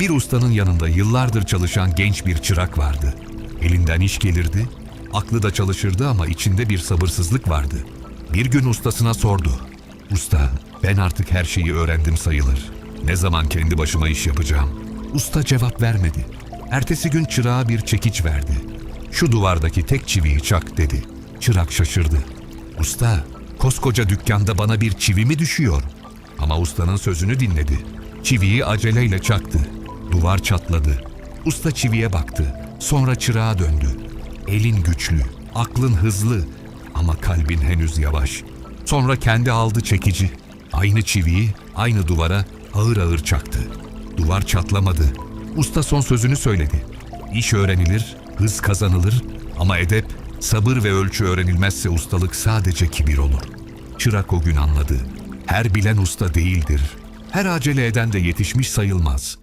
Bir ustanın yanında yıllardır çalışan genç bir çırak vardı. Elinden iş gelirdi, aklı da çalışırdı ama içinde bir sabırsızlık vardı. Bir gün ustasına sordu. Usta, ben artık her şeyi öğrendim sayılır. Ne zaman kendi başıma iş yapacağım? Usta cevap vermedi. Ertesi gün çırağa bir çekiç verdi. Şu duvardaki tek çiviyi çak dedi. Çırak şaşırdı. Usta, koskoca dükkanda bana bir çivi mi düşüyor? Ama ustanın sözünü dinledi. Çiviyi aceleyle çaktı. Duvar çatladı. Usta çiviye baktı. Sonra çırağa döndü. Elin güçlü, aklın hızlı ama kalbin henüz yavaş. Sonra kendi aldı çekici. Aynı çiviyi aynı duvara ağır ağır çaktı. Duvar çatlamadı. Usta son sözünü söyledi. İş öğrenilir, hız kazanılır ama edep, sabır ve ölçü öğrenilmezse ustalık sadece kibir olur. Çırak o gün anladı. Her bilen usta değildir. Her acele eden de yetişmiş sayılmaz.